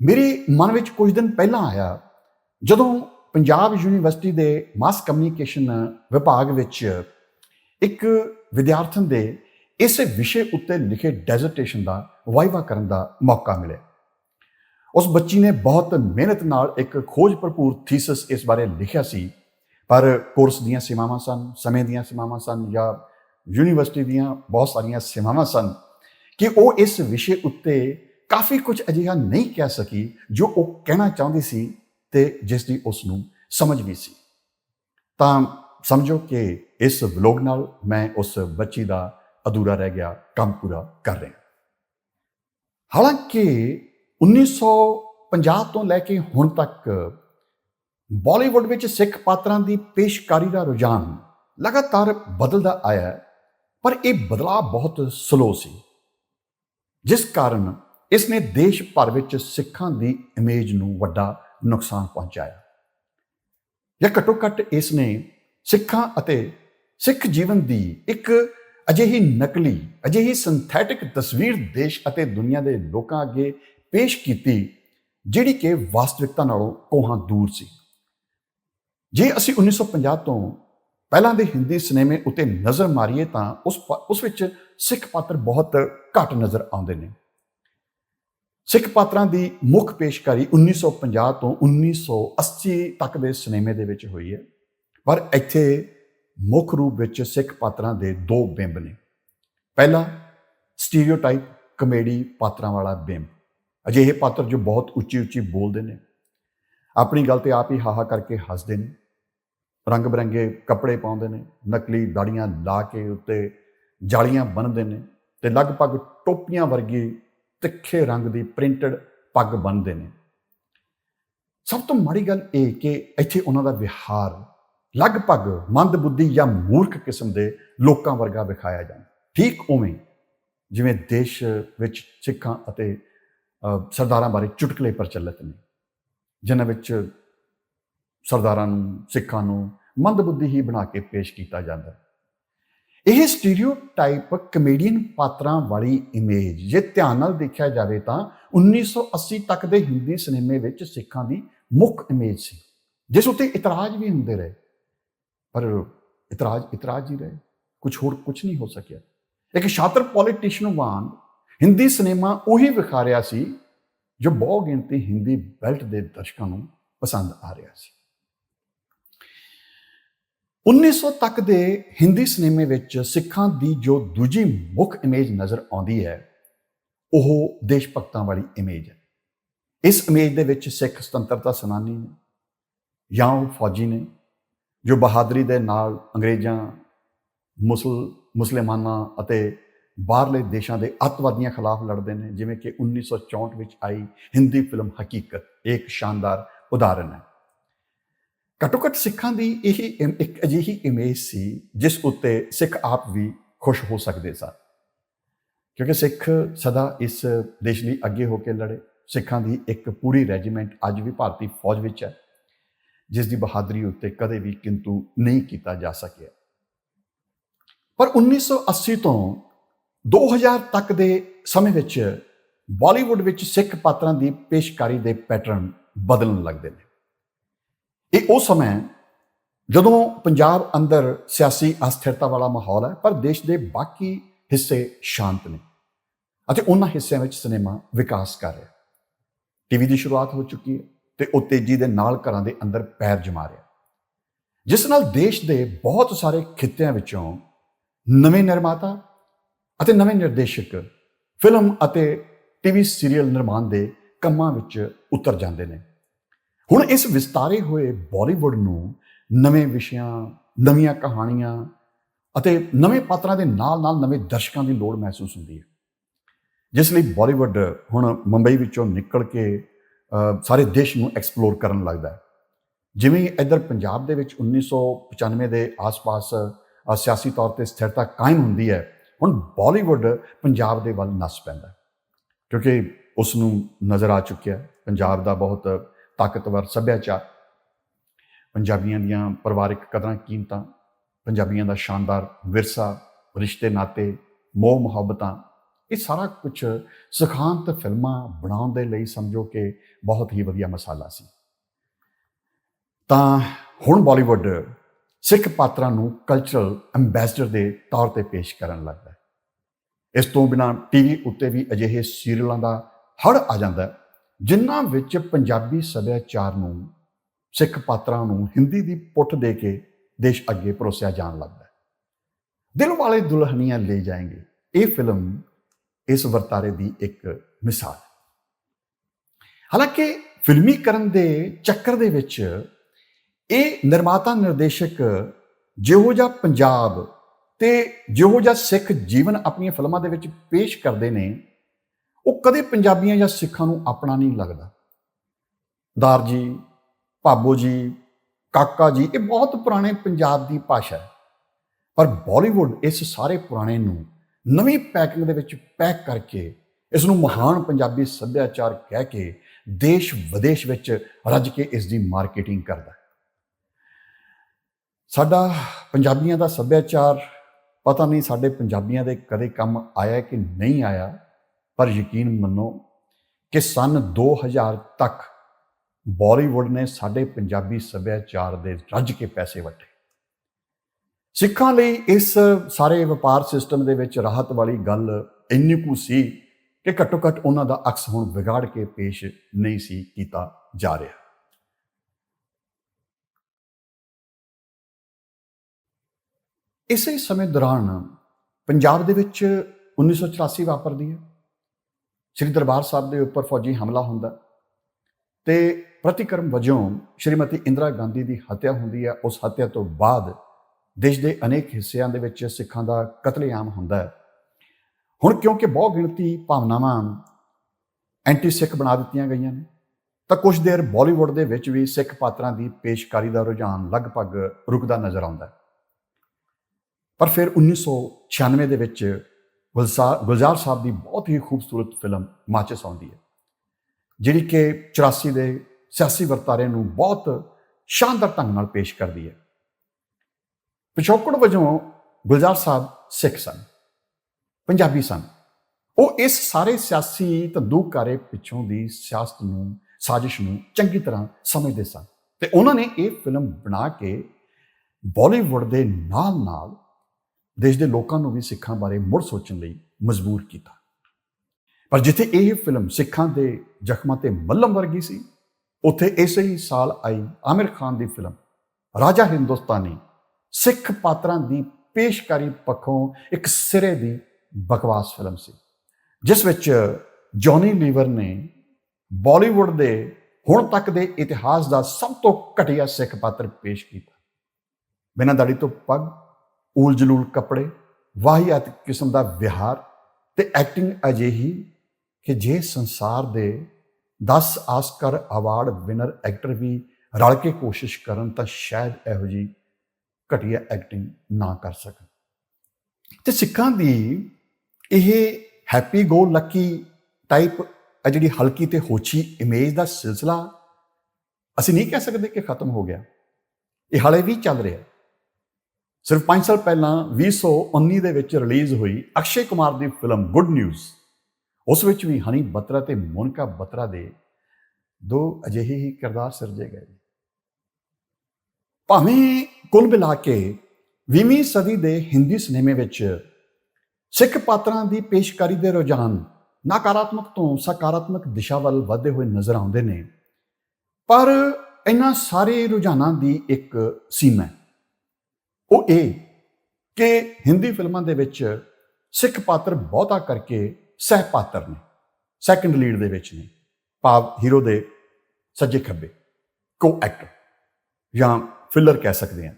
ਮੇਰੇ ਮਨ ਵਿੱਚ ਕੁਝ ਦਿਨ ਪਹਿਲਾਂ ਆਇਆ, ਜਦੋਂ ਪੰਜਾਬ ਯੂਨੀਵਰਸਿਟੀ ਦੇ ਮਾਸ ਕਮਿਊਨੀਕੇਸ਼ਨ ਵਿਭਾਗ ਵਿੱਚ ਇੱਕ ਵਿਦਿਆਰਥਣ ਦੇ ਇਸ ਵਿਸ਼ੇ ਉੱਤੇ ਲਿਖੇ ਡੈਜ਼ਰਟੇਸ਼ਨ ਦਾ ਵਾਈਵਾ ਕਰਨ ਦਾ ਮੌਕਾ ਮਿਲਿਆ। ਉਸ ਬੱਚੀ ਨੇ ਬਹੁਤ ਮਿਹਨਤ ਨਾਲ ਇੱਕ ਖੋਜ ਭਰਪੂਰ ਥੀਸਿਸ ਇਸ ਬਾਰੇ ਲਿਖਿਆ ਸੀ, ਪਰ ਕੋਰਸ ਦੀਆਂ ਸੀਮਾਵਾਂ ਸਨ, ਸਮੇਂ ਦੀਆਂ ਸੀਮਾਵਾਂ ਸਨ ਜਾਂ ਯੂਨੀਵਰਸਿਟੀ ਦੀਆਂ ਬਹੁਤ ਸਾਰੀਆਂ ਸੀਮਾਵਾਂ ਸਨ ਕਿ ਉਹ ਇਸ ਵਿਸ਼ੇ ਉੱਤੇ ਕਾਫੀ ਕੁਝ ਅਜਿਹਾ ਨਹੀਂ ਕਹਿ ਸਕੀ ਜੋ ਉਹ ਕਹਿਣਾ ਚਾਹੁੰਦੀ ਸੀ ਤੇ ਜਿਸ ਦੀ ਉਸ ਨੂੰ ਸਮਝ ਵੀ ਸੀ। ਤਾਂ ਸਮਝੋ ਕਿ ਇਸ ਵਲੌਗ ਨਾਲ ਮੈਂ ਉਸ ਬੱਚੀ ਦਾ ਅਧੂਰਾ ਰਹਿ ਗਿਆ, ਕੰਮ ਪੂਰਾ ਕਰ ਰਿਹਾ। ਹਾਲਾਂਕਿ 1950 ਤੋਂ ਲੈ ਕੇ ਹੁਣ ਤੱਕ ਬਾਲੀਵੁੱਡ ਵਿੱਚ ਸਿੱਖ ਪਾਤਰਾਂ ਦੀ ਪੇਸ਼ਕਾਰੀ ਦਾ ਰੁਝਾਨ ਲਗਾਤਾਰ ਬਦਲਦਾ ਆਇਆ ਹੈ, ਪਰ ਇਹ ਬਦਲਾਅ ਬਹੁਤ ਸਲੋ ਸੀ। ਜਿਸ ਕਾਰਨ ਇਸ ਨੇ ਦੇਸ਼ ਭਰ ਵਿੱਚ ਸਿੱਖਾਂ ਦੀ ਇਮੇਜ ਨੂੰ ਵੱਡਾ ਨੁਕਸਾਨ ਪਹੁੰਚਾਇਆ। ਜਾਂ ਘੱਟੋ ਘੱਟ ਇਸ ਨੇ ਸਿੱਖਾਂ ਅਤੇ ਸਿੱਖ ਜੀਵਨ ਦੀ ਇੱਕ ਅਜਿਹੀ ਨਕਲੀ, ਅਜਿਹੀ ਸਿੰਥੈਟਿਕ ਤਸਵੀਰ ਦੇਸ਼ ਅਤੇ ਦੁਨੀਆ ਦੇ ਲੋਕਾਂ ਅੱਗੇ ਪੇਸ਼ ਕੀਤੀ, ਜਿਹੜੀ ਕਿ ਵਾਸਤਵਿਕਤਾ ਨਾਲੋਂ ਕੋਹਾਂ ਦੂਰ ਸੀ। ਜੇ ਅਸੀਂ 1950 ਤੋਂ ਪਹਿਲਾਂ ਦੇ ਹਿੰਦੀ ਸਿਨੇਮੇ ਉੱਤੇ ਨਜ਼ਰ ਮਾਰੀਏ ਤਾਂ ਉਸ ਉਸ ਵਿੱਚ ਸਿੱਖ ਪਾਤਰ ਬਹੁਤ ਘੱਟ ਨਜ਼ਰ ਆਉਂਦੇ ਨੇ। ਸਿੱਖ ਪਾਤਰਾਂ ਦੀ ਮੁੱਖ ਪੇਸ਼ਕਾਰੀ 1950 ਤੋਂ 1980 ਤੱਕ ਦੇ ਸਿਨੇਮੇ ਦੇ ਵਿੱਚ ਹੋਈ ਹੈ। ਪਰ ਇੱਥੇ ਮੁੱਖ ਰੂਪ ਵਿੱਚ ਸਿੱਖ ਪਾਤਰਾਂ ਦੇ ਦੋ ਬਿੰਬ ਨੇ। ਪਹਿਲਾ, ਸਟੀਰੀਓਟਾਈਪ ਕਮੇਡੀ ਪਾਤਰਾਂ ਵਾਲਾ ਬਿੰਬ। ਅਜਿਹੇ ਪਾਤਰ ਜੋ ਬਹੁਤ ਉੱਚੀ ਉੱਚੀ ਬੋਲਦੇ ਨੇ। ਆਪਣੀ ਗੱਲ ਤੇ ਆਪ ਹੀ ਹਾਹਾ ਕਰਕੇ ਹੱਸਦੇ ਨੇ। ਰੰਗ ਬਰੰਗੇ ਕੱਪੜੇ ਪਾਉਂਦੇ ਨੇ, ਨਕਲੀ ਦਾੜੀਆਂ ਲਾ ਕੇ ਉੱਤੇ ਜਾਲੀਆਂ ਬੰਨ੍ਹਦੇ ਨੇ ਤੇ ਲਗਭਗ ਟੋਪੀਆਂ ਵਰਗੀ ਤਿੱਖੇ ਰੰਗ ਦੀ ਪ੍ਰਿੰਟਡ ਪੱਗ ਬੰਨ੍ਹਦੇ ਨੇ। ਸਭ ਤੋਂ ਮਾੜੀ ਗੱਲ ਇਹ ਕਿ ਇੱਥੇ ਉਹਨਾਂ ਦਾ ਵਿਹਾਰ ਲਗਭਗ ਮੰਦਬੁੱਧੀ ਜਾਂ ਮੂਰਖ ਕਿਸਮ ਦੇ ਲੋਕਾਂ ਵਰਗਾ ਵਿਖਾਇਆ ਜਾਂਦਾ। ਠੀਕ ਉਵੇਂ ਜਿਵੇਂ ਦੇਸ਼ ਵਿੱਚ ਸਿੱਖਾਂ ਅਤੇ ਸਰਦਾਰਾਂ ਬਾਰੇ ਚੁਟਕਲੇ ਪ੍ਰਚਲਿਤ ਨੇ। ਜਿਨ੍ਹਾਂ ਵਿੱਚ ਸਰਦਾਰਾਂ ਨੂੰ, ਸਿੱਖਾਂ ਨੂੰ ਮੰਦਬੁੱਧੀ ਹੀ ਬਣਾ ਕੇ ਪੇਸ਼ ਕੀਤਾ ਜਾਂਦਾ। ਹੈ ਇਹ ਸਟੀਰੀਓਟਾਈਪ ਕਮੇਡੀਅਨ ਪਾਤਰਾਂ ਵਾਲੀ ਇਮੇਜ ਜੇ ਧਿਆਨ ਨਾਲ ਦੇਖਿਆ ਜਾਵੇ ਤਾਂ 1980 ਤੱਕ ਦੇ ਹਿੰਦੀ ਸਿਨੇਮੇ ਵਿੱਚ ਸਿੱਖਾਂ ਦੀ ਮੁੱਖ ਇਮੇਜ ਸੀ। ਜਿਸ ਉੱਤੇ ਇਤਰਾਜ਼ ਵੀ ਹੁੰਦੇ ਰਹੇ। ਪਰ ਇਤਰਾਜ਼ ਇਤਰਾਜ਼ ਹੀ ਰਹੇ। ਕੁਝ ਹੋਰ ਕੁਝ ਨਹੀਂ ਹੋ ਸਕਿਆ। ਇੱਕ ਸ਼ਾਤਰ ਪੋਲੀਟੀਸ਼ੀਅਨ ਵਾਂਗ ਹਿੰਦੀ ਸਿਨੇਮਾ ਉਹੀ ਵਿਖਾ ਰਿਹਾ ਸੀ ਜੋ ਬਹੁ ਗਿਣਤੀ ਹਿੰਦੀ ਬੈਲਟ ਦੇ ਦਰਸ਼ਕਾਂ ਨੂੰ ਪਸੰਦ ਆ ਰਿਹਾ ਸੀ। 1900 ਤੱਕ ਦੇ ਹਿੰਦੀ ਸਿਨੇਮੇ ਵਿੱਚ ਸਿੱਖਾਂ ਦੀ ਜੋ ਦੂਜੀ ਮੁੱਖ ਇਮੇਜ ਨਜ਼ਰ ਆਉਂਦੀ ਹੈ, ਉਹ ਦੇਸ਼ ਭਗਤਾਂ ਵਾਲੀ ਇਮੇਜ ਹੈ। ਇਸ ਇਮੇਜ ਦੇ ਵਿੱਚ ਸਿੱਖ ਸੁਤੰਤਰਤਾ ਸੈਨਾਨੀ ਨੇ ਜਾਂ ਉਹ ਫੌਜੀ ਨੇ, ਜੋ ਬਹਾਦਰੀ ਦੇ ਨਾਲ ਅੰਗਰੇਜ਼ਾਂ, ਮੁਸਲ, ਮੁਸਲਮਾਨਾਂ ਅਤੇ ਬਾਹਰਲੇ ਦੇਸ਼ਾਂ ਦੇ ਅੱਤਵਾਦੀਆਂ ਖਿਲਾਫ ਲੜਦੇ ਨੇ, ਜਿਵੇਂ ਕਿ 1964 ਵਿੱਚ ਆਈ ਹਿੰਦੀ ਫਿਲਮ ਹਕੀਕਤ ਇੱਕ ਸ਼ਾਨਦਾਰ ਉਦਾਹਰਨ ਹੈ। ਘੱਟੋ ਘੱਟ ਸਿੱਖਾਂ ਦੀ ਇਹ ਇਮ- ਇੱਕ ਅਜਿਹੀ ਇਮੇਜ ਸੀ, ਜਿਸ ਉੱਤੇ ਸਿੱਖ ਆਪ ਵੀ ਖੁਸ਼ ਹੋ ਸਕਦੇ ਸਨ। ਕਿਉਂਕਿ ਸਿੱਖ ਸਦਾ ਇਸ ਦੇਸ਼ ਲਈ ਅੱਗੇ ਹੋ ਕੇ ਲੜੇ। ਸਿੱਖਾਂ ਦੀ ਇੱਕ ਪੂਰੀ ਰੈਜੀਮੈਂਟ ਅੱਜ ਵੀ ਭਾਰਤੀ ਫੌਜ ਵਿੱਚ ਹੈ, ਜਿਸ ਦੀ ਬਹਾਦਰੀ ਉੱਤੇ ਕਦੇ ਵੀ ਕਿੰਤੂ ਨਹੀਂ ਕੀਤਾ ਜਾ ਸਕਿਆ। ਪਰ 1980 ਤੋਂ 2000 ਤੱਕ ਦੇ ਸਮੇਂ ਵਿੱਚ ਬਾਲੀਵੁੱਡ ਵਿੱਚ ਸਿੱਖ ਪਾਤਰਾਂ ਦੀ ਪੇਸ਼ਕਾਰੀ ਦੇ ਪੈਟਰਨ ਬਦਲਣ ਲੱਗਦੇ ਨੇ। ਇਹ ਉਹ ਸਮਾਂ ਹੈ ਜਦੋਂ ਪੰਜਾਬ ਅੰਦਰ ਸਿਆਸੀ ਅਸਥਿਰਤਾ ਵਾਲਾ ਮਾਹੌਲ ਹੈ, ਪਰ ਦੇਸ਼ ਦੇ ਬਾਕੀ ਹਿੱਸੇ ਸ਼ਾਂਤ ਨੇ। ਅਤੇ ਉਹਨਾਂ ਹਿੱਸਿਆਂ ਵਿੱਚ ਸਿਨੇਮਾ ਵਿਕਾਸ ਕਰ ਰਿਹਾ। ਟੀਵੀ ਦੀ ਸ਼ੁਰੂਆਤ ਹੋ ਚੁੱਕੀ ਹੈ ਤੇ ਉਹ ਤੇਜ਼ੀ ਦੇ ਨਾਲ ਘਰਾਂ ਦੇ ਅੰਦਰ ਪੈਰ ਜਮਾ ਰਿਹਾ। ਜਿਸ ਨਾਲ ਦੇਸ਼ ਦੇ ਬਹੁਤ ਸਾਰੇ ਖਿੱਤਿਆਂ ਵਿੱਚੋਂ ਨਵੇਂ ਨਿਰਮਾਤਾ ਅਤੇ ਨਵੇਂ ਨਿਰਦੇਸ਼ਕ ਫਿਲਮ ਅਤੇ ਟੀਵੀ ਸੀਰੀਅਲ ਨਿਰਮਾਣ ਦੇ ਕੰਮਾਂ ਵਿੱਚ ਉਤਰ ਜਾਂਦੇ ਨੇ। ਹੁਣ ਇਸ ਵਿਸਤਾਰੇ ਹੋਏ ਬਾਲੀਵੁੱਡ ਨੂੰ ਨਵੇਂ ਵਿਸ਼ਿਆਂ, ਨਵੀਆਂ ਕਹਾਣੀਆਂ ਅਤੇ ਨਵੇਂ ਪਾਤਰਾਂ ਦੇ ਨਾਲ-ਨਾਲ ਨਵੇਂ ਦਰਸ਼ਕਾਂ ਦੀ ਲੋੜ ਮਹਿਸੂਸ ਹੁੰਦੀ ਹੈ। ਜਿਸ ਲਈ ਬਾਲੀਵੁੱਡ ਹੁਣ ਮੁੰਬਈ ਵਿੱਚੋਂ ਨਿਕਲ ਕੇ ਸਾਰੇ ਦੇਸ਼ ਨੂੰ ਐਕਸਪਲੋਰ ਕਰਨ ਲੱਗਦਾ ਹੈ। ਜਿਵੇਂ ਇੱਧਰ ਪੰਜਾਬ ਦੇ ਵਿੱਚ 1995 ਦੇ ਆਸ-ਪਾਸ ਸਿਆਸੀ ਤੌਰ ਤੇ ਸਥਿਰਤਾ ਕਾਇਮ ਹੁੰਦੀ ਹੈ, ਹੁਣ ਬਾਲੀਵੁੱਡ ਪੰਜਾਬ ਦੇ ਵੱਲ ਨਸ ਪੈਂਦਾ ਕਿਉਂਕਿ ਉਸ ਨੂੰ ਨਜ਼ਰ ਆ ਚੁੱਕਿਆ ਪੰਜਾਬ ਦਾ ਬਹੁਤ ਤਾਕਤਵਰ ਸੱਭਿਆਚਾਰ। ਪੰਜਾਬੀਆਂ ਦੀਆਂ ਪਰਿਵਾਰਿਕ ਕਦਰਾਂ, ਕੀਮਤਾਂ, ਪੰਜਾਬੀਆਂ ਦਾ ਸ਼ਾਨਦਾਰ ਵਿਰਸਾ, ਰਿਸ਼ਤੇ, ਨਾਤੇ, ਮੋਹ, ਮੁਹੱਬਤਾਂ, ਇਹ ਸਾਰਾ ਕੁਝ ਸੁਖਾਂਤ ਫਿਲਮਾਂ ਬਣਾਉਣ ਦੇ ਲਈ ਸਮਝੋ ਕਿ ਬਹੁਤ ਹੀ ਵਧੀਆ ਮਸਾਲਾ ਸੀ। ਤਾਂ ਹੁਣ ਬਾਲੀਵੁੱਡ ਸਿੱਖ ਪਾਤਰਾਂ ਨੂੰ ਕਲਚਰਲ ਐਮਬੈਸਡਰ ਦੇ ਤੌਰ ਤੇ ਪੇਸ਼ ਕਰਨ ਲੱਗਦਾ ਇਸ ਤੋਂ ਬਿਨਾ ਟੀਵੀ ਉੱਤੇ ਵੀ ਅਜਿਹੇ ਸੀਰੀਅਲਾਂ ਦਾ ਹੜ ਆ ਜਾਂਦਾ ਹੈ। ਜਿਨ੍ਹਾਂ ਵਿੱਚ ਪੰਜਾਬੀ ਸੱਭਿਆਚਾਰ ਨੂੰ, ਸਿੱਖ ਪਾਤਰਾਂ ਨੂੰ ਹਿੰਦੀ ਦੀ ਪੁੱਠ ਦੇ ਕੇ ਦੇਸ਼ ਅੱਗੇ ਪਰੋਸਿਆ ਜਾਣ ਲੱਗਦਾ ਹੈ। ਦਿਲ ਵਾਲੇ ਦੁਲਹਨੀਆਂ ਲੈ ਜਾਏਂਗੇ। ਇਹ ਫਿਲਮ ਇਸ ਵਰਤਾਰੇ ਦੀ ਇੱਕ ਮਿਸਾਲ ਹਾਲਾਂਕਿ ਫਿਲਮੀਕਰਨ ਦੇ ਚੱਕਰ ਦੇ ਵਿੱਚ ਇਹ ਨਿਰਮਾਤਾ ਨਿਰਦੇਸ਼ਕ ਜਿਹੋ ਜਿਹਾ ਪੰਜਾਬ ਤੇ ਜਿਹੋ ਜਿਹਾ ਸਿੱਖ ਜੀਵਨ ਆਪਣੀਆਂ ਫਿਲਮਾਂ ਦੇ ਵਿੱਚ ਪੇਸ਼ ਕਰਦੇ ਨੇ ਉਹ ਕਦੇ ਪੰਜਾਬੀਆਂ ਜਾਂ ਸਿੱਖਾਂ ਨੂੰ ਆਪਣਾ ਨਹੀਂ ਲੱਗਦਾ। ਦਾਰ ਜੀ, ਭਾਬੋ ਜੀ, ਕਾਕਾ ਜੀ, ਇਹ ਬਹੁਤ ਪੁਰਾਣੇ ਪੰਜਾਬ ਦੀ ਭਾਸ਼ਾ ਹੈ। ਪਰ ਬਾਲੀਵੁੱਡ ਇਸ ਸਾਰੇ ਪੁਰਾਣੇ ਨੂੰ ਨਵੀਂ ਪੈਕਿੰਗ ਦੇ ਵਿੱਚ ਪੈਕ ਕਰਕੇ ਇਸ ਨੂੰ ਮਹਾਨ ਪੰਜਾਬੀ ਸੱਭਿਆਚਾਰ ਕਹਿ ਕੇ ਦੇਸ਼ ਵਿਦੇਸ਼ ਵਿੱਚ ਰੱਜ ਕੇ ਇਸ ਦੀ ਮਾਰਕੀਟਿੰਗ ਕਰਦਾ ਹੈ। ਸਾਡਾ ਪੰਜਾਬੀਆਂ ਦਾ ਸੱਭਿਆਚਾਰ, ਪਤਾ ਨਹੀਂ ਸਾਡੇ ਪੰਜਾਬੀਆਂ ਦੇ ਕਦੇ ਕੰਮ ਆਇਆ ਕਿ ਨਹੀਂ ਆਇਆ। ਪਰ ਯਕੀਨ ਮੰਨੋ ਕਿ ਸਨ 2000 ਤੱਕ ਬਾਲੀਵੁੱਡ ਨੇ ਸਾਡੇ ਪੰਜਾਬੀ ਸੱਭਿਆਚਾਰ ਦੇ ਰੱਜ ਕੇ ਪੈਸੇ ਵਟੇ। ਸਿੱਖਾਂ ਲਈ ਇਸ ਸਾਰੇ ਵਪਾਰ ਸਿਸਟਮ ਦੇ ਵਿੱਚ ਰਾਹਤ ਵਾਲੀ ਗੱਲ ਇੰਨੀ ਕੁ ਸੀ ਕਿ ਘੱਟੋ ਘੱਟ ਉਹਨਾਂ ਦਾ ਅਕਸ ਹੁਣ ਵਿਗਾੜ ਕੇ ਪੇਸ਼ ਨਹੀਂ ਸੀ ਕੀਤਾ ਜਾ ਰਿਹਾ। ਇਸੇ ਸਮੇਂ ਦੌਰਾਨ ਪੰਜਾਬ ਦੇ ਵਿੱਚ 1984 ਵਾਪਰਦੀ ਹੈ। ਸ੍ਰੀ ਦਰਬਾਰ ਸਾਹਿਬ ਦੇ ਉੱਪਰ ਫੌਜੀ ਹਮਲਾ ਹੁੰਦਾ ਤੇ ਪ੍ਰਤੀਕਰਮ ਵਜੋਂ ਸ਼੍ਰੀਮਤੀ ਇੰਦਰਾ ਗਾਂਧੀ ਦੀ ਹੱਤਿਆ ਹੁੰਦੀ ਹੈ। ਉਸ ਹੱਤਿਆ ਤੋਂ ਬਾਅਦ ਦੇਸ਼ ਦੇ ਅਨੇਕ ਹਿੱਸਿਆਂ ਦੇ ਵਿੱਚ ਸਿੱਖਾਂ ਦਾ ਕਤਲੇਆਮ ਹੁੰਦਾ ਹੈ। ਹੁਣ ਕਿਉਂਕਿ ਬਹੁ ਗਿਣਤੀ ਭਾਵਨਾਵਾਂ ਐਂਟੀ ਸਿੱਖ ਬਣਾ ਦਿੱਤੀਆਂ ਗਈਆਂ ਨੇ, ਤਾਂ ਕੁਝ ਦੇਰ ਬਾਲੀਵੁੱਡ ਦੇ ਵਿੱਚ ਵੀ ਸਿੱਖ ਪਾਤਰਾਂ ਦੀ ਪੇਸ਼ਕਾਰੀ ਦਾ ਰੁਝਾਨ ਲਗਭਗ ਰੁਕਦਾ ਨਜ਼ਰ ਆਉਂਦਾ ਪਰ ਫਿਰ 1996 ਦੇ ਵਿੱਚ ਗੁਲਜ਼ਾਰ ਗੁਲਜ਼ਾਰ ਸਾਹਿਬ ਦੀ ਬਹੁਤ ਹੀ ਖੂਬਸੂਰਤ ਫਿਲਮ ਮਾਚਿਸ ਆਉਂਦੀ ਹੈ, ਜਿਹੜੀ ਕਿ 84 ਦੇ ਸਿਆਸੀ ਵਰਤਾਰੇ ਨੂੰ ਬਹੁਤ ਸ਼ਾਨਦਾਰ ਢੰਗ ਨਾਲ ਪੇਸ਼ ਕਰਦੀ ਹੈ। ਪਿਛੋਕੜ ਵਜੋਂ ਗੁਲਜ਼ਾਰ ਸਾਹਿਬ ਸਿੱਖ ਸਨ, ਪੰਜਾਬੀ ਸਨ। ਉਹ ਇਸ ਸਾਰੇ ਸਿਆਸੀ ਤੰਦੂਕਾਰੇ ਪਿੱਛੋਂ ਦੀ ਸਿਆਸਤ ਨੂੰ, ਸਾਜ਼ਿਸ਼ ਨੂੰ ਚੰਗੀ ਤਰ੍ਹਾਂ ਸਮਝਦੇ ਸਨ ਤੇ ਉਹਨਾਂ ਨੇ ਇਹ ਫਿਲਮ ਬਣਾ ਕੇ ਬਾਲੀਵੁੱਡ ਦੇ ਨਾਲ-ਨਾਲ ਦੇਸ਼ ਦੇ ਲੋਕਾਂ ਨੂੰ ਵੀ ਸਿੱਖਾਂ ਬਾਰੇ ਮੁੜ ਸੋਚਣ ਲਈ ਮਜਬੂਰ ਕੀਤਾ। ਪਰ ਜਿੱਥੇ ਇਹ ਫਿਲਮ ਸਿੱਖਾਂ ਦੇ ਜ਼ਖਮਾਂ ਤੇ ਮੱਲਮ ਵਰਗੀ ਸੀ, ਉੱਥੇ ਇਸੇ ਹੀ ਸਾਲ ਆਈ ਆਮਿਰ ਖਾਨ ਦੀ ਫਿਲਮ, ਰਾਜਾ ਹਿੰਦੁਸਤਾਨੀ, ਸਿੱਖ ਪਾਤਰਾਂ ਦੀ ਪੇਸ਼ਕਾਰੀ ਪੱਖੋਂ ਇੱਕ ਸਿਰੇ ਦੀ ਬਕਵਾਸ ਫਿਲਮ ਸੀ, ਜਿਸ ਵਿੱਚ ਜੌਨੀ ਲੀਵਰ ਨੇ ਬਾਲੀਵੁੱਡ ਦੇ ਹੁਣ ਤੱਕ ਦੇ ਇਤਿਹਾਸ ਦਾ ਸਭ ਤੋਂ ਘਟੀਆ ਸਿੱਖ ਪਾਤਰ ਪੇਸ਼ ਕੀਤਾ। ਬਿਨਾਂ ਦਾੜੀ ਤੋਂ ਪੱਗ ਊਲ ਜਲੂਲ ਕੱਪੜੇ, ਵਾਹੀਆਤ ਕਿਸਮ ਦਾ ਵਿਹਾਰ ਤੇ ਐਕਟਿੰਗ ਅਜਿਹੀ ਕਿ ਜੇ ਸੰਸਾਰ ਦੇ 10 ਆਸਕਰ ਅਵਾਰਡ ਵਿਨਰ ਐਕਟਰ ਵੀ ਰਲ ਕੇ ਕੋਸ਼ਿਸ਼ ਕਰਨ ਤਾਂ ਸ਼ਾਇਦ ਇਹੋ ਜੀ ਘਟੀਆ ਐਕਟਿੰਗ ਨਾ ਕਰ ਸਕਣ। ਤੇ ਸਿੱਖਾਂ ਦੀ ਇਹ ਹੈਪੀ ਗੋ ਲੱਕੀ ਟਾਈਪ ਆ ਜਿਹੜੀ ਹਲਕੀ ਤੇ ਹੋਛੀ ਇਮੇਜ ਦਾ ਸਿਲਸਿਲਾ ਅਸੀਂ ਨਹੀਂ ਕਹਿ ਸਕਦੇ ਕਿ ਖਤਮ ਹੋ ਗਿਆ। ਇਹ ਹਾਲੇ ਵੀ ਚੱਲ ਰਿਹਾ। ਸਿਰਫ 5 ਸਾਲ ਪਹਿਲਾਂ 2019 ਦੇ ਵਿੱਚ ਰਿਲੀਜ਼ ਹੋਈ ਅਕਸ਼ੇ ਕੁਮਾਰ ਦੀ ਫਿਲਮ ਗੁੱਡ ਨਿਊਜ਼ ਉਸ ਵਿੱਚ ਵੀ ਹਨੀ ਬਤਰਾ ਤੇ ਮੋਨਕਾ ਬਤਰਾ ਦੇ ਦੋ ਅਜਿਹੇ ਹੀ ਕਿਰਦਾਰ ਸਿਰਜੇ ਗਏ। ਭਾਵੇਂ ਕੁੱਲ ਮਿਲਾ ਕੇ 20ਵੀਂ ਸਦੀ ਦੇ ਹਿੰਦੀ ਸਿਨੇਮੇ ਵਿੱਚ ਸਿੱਖ ਪਾਤਰਾਂ ਦੀ ਪੇਸ਼ਕਾਰੀ ਦੇ ਰੁਝਾਨ ਨਕਾਰਾਤਮਕ ਤੋਂ ਸਕਾਰਾਤਮਕ ਦਿਸ਼ਾ ਵੱਲ ਵਧਦੇ ਹੋਏ ਨਜ਼ਰ ਆਉਂਦੇ ਨੇ, ਪਰ ਇਹਨਾਂ ਸਾਰੇ ਰੁਝਾਨਾਂ ਦੀ ਇੱਕ ਸੀਮਾ ਹੈ। ਉਹ ਇਹ ਕਿ ਹਿੰਦੀ ਫਿਲਮਾਂ ਦੇ ਵਿੱਚ ਸਿੱਖ ਪਾਤਰ ਬਹੁਤਾ ਕਰਕੇ ਸਹਿ ਪਾਤਰ ਨੇ ਸੈਕੰਡ ਲੀਡ ਦੇ ਵਿੱਚ ਨੇ, ਭਾਵ ਹੀਰੋ ਦੇ ਸੱਜੇ ਖੱਬੇ ਕੋ ਐਕਟਰ ਜਾਂ ਫਿਲਰ ਕਹਿ ਸਕਦੇ ਹਾਂ।